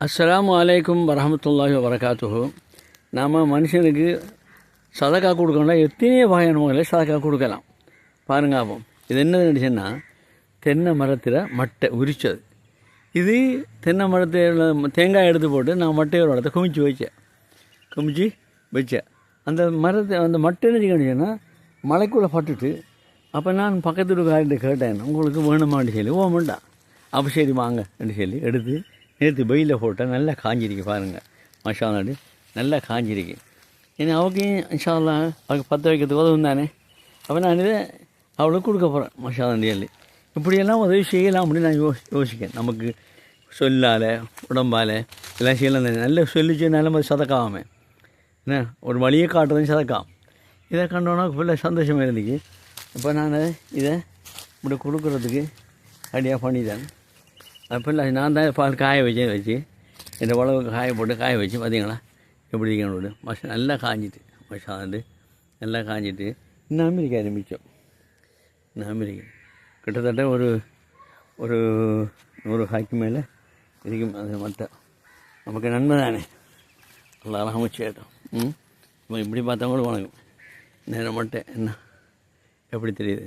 அஸ்லாம் அலைக்கும் வரமத்துல்லாஹி வரகாத்துஹு நாம் மனுஷனுக்கு சதக்கா கொடுக்கணும்னா எத்தனையோ வகையான முறையில் சதக்கா கொடுக்கலாம். பாருங்க அப்போ இது என்ன நினச்சுன்னா தென்னை மரத்தில் மட்டை உரிச்சது. இது தென்னை மரத்தில் தேங்காய் எடுத்து போட்டு நான் மட்டையோட இடத்த குமிச்சு வச்சேன். குமிச்சு வச்சேன். அந்த மரத்தை அந்த மட்டை என்ன நினச்சேன்னா மலைக்குள்ளே பட்டுட்டு அப்போ நான் பக்கத்து வீட்டுக்காரிட்ட கேட்டேன் உங்களுக்கு வேணுமான்னு சொல்லி ஓ வேண்டாம். அப்போ சரி வாங்க. அப்படின்னு சொல்லி எடுத்து நேற்று வெயிலில் போட்டால் நல்லா காஞ்சிருக்கு பாருங்கள் மஷா நாடு நல்லா காஞ்சிருக்கு. ஏன்னா அவக்கு இன்ஷால்லா அவளுக்கு பற்ற வைக்கிறதுக்கு உதவும் தானே. அப்போ நான் இதை அவளுக்கு கொடுக்க போகிறேன் மஷா சொல்லி இப்படியெல்லாம் உதவி செய்யலாம் அப்படின்னு நான் யோ யோசிக்கேன் நமக்கு சொல்லால் உடம்பால் எல்லாம் செய்யலாம் தானே. நல்லா சொல்லிச்சு நல்ல சதக்காவாமே என்ன? ஒரு வழியை காட்டுறதும் சதக்காம். இதை கண்டோன்னா ஃபுல்லாக சந்தோஷமாக இருந்துச்சு. இப்போ நான் இதை இப்படி கொடுக்குறதுக்கு ஐடியா பண்ணிட்டேன். அப்போ இல்லை. நான் தான் பால் காய வச்சேன் வச்சு. இந்த உழவு காய போட்டு காய வச்சு பார்த்தீங்களா எப்படி இருக்கணும் மஷ நல்லா காஞ்சிட்டு மஷா வந்து. நல்லா காஞ்சிட்டு. இன்னும் அமெரிக்கா மிச்சம் இன்னும் அமெரிக்கா. கிட்டத்தட்ட ஒரு ஒரு நூறு காய்க்கு மேலே இருக்கும். அது மட்டை நமக்கு நன்மை தானே. எல்லாரும் அமைச்சேட்டோம் ம்? இப்போ இப்படி பார்த்தவங்களும் வணக்கம் நேரம் மட்டை என்ன? எப்படி தெரியுது?